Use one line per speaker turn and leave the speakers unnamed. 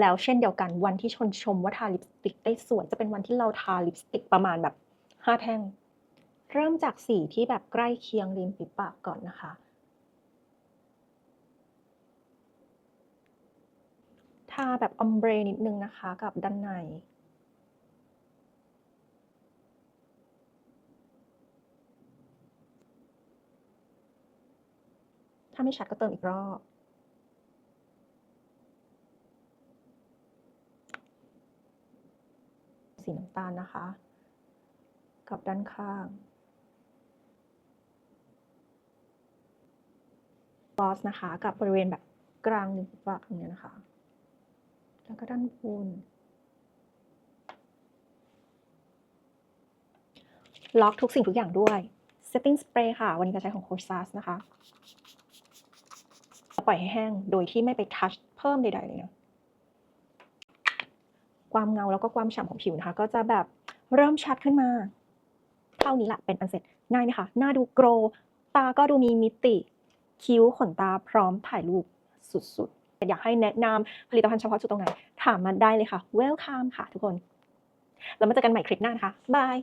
แล้วเช่นเดียวกันวันที่ชนชมว่าทาลิปสติกได้สวยจะเป็นวันที่เราทาลิปสติกประมาณแบบห้าแท่ง เริ่มจากสีที่แบบใกล้เคียงริมฝีปากก่อนนะคะ ทาแบบออมเบรนิดนึงนะคะกับด้านในถ้าไม่ชัดก็เติมอีกรอบ สีน้ำตาลนะคะ กับด้านข้างบอสนะคะ กับบริเวณแบบกลางริมฝีปากตรงนี้นะคะ แล้วก็ด้านบนล็อกทุกสิ่งทุกอย่างด้วย setting spray ค่ะ วันนี้จะใช้ของ c o r s a s นะคะ ปล่อยให้แห้งโดยที่ไม่ไปทัชเพิ่มใดๆเลยนะ ความเงาแล้วก็ความฉ่ำของผิวนะคะ ก็จะแบบเริ่มชัดขึ้นมาเท่านี้แหละเป็นอันเสร็จง่ายไหมคะหน้าดูโกรว์ตาก็ดูมีมิติ คิ้วขนตาพร้อมถ่ายรูปสุดๆ อยากให้แนะนำผลิตภัณฑ์เฉพาะจุดตรงไหน ถามมาได้เลยค่ะ welcome ค่ะทุกคน แล้วมาเจอกันใหม่คลิปหน้านะคะบาย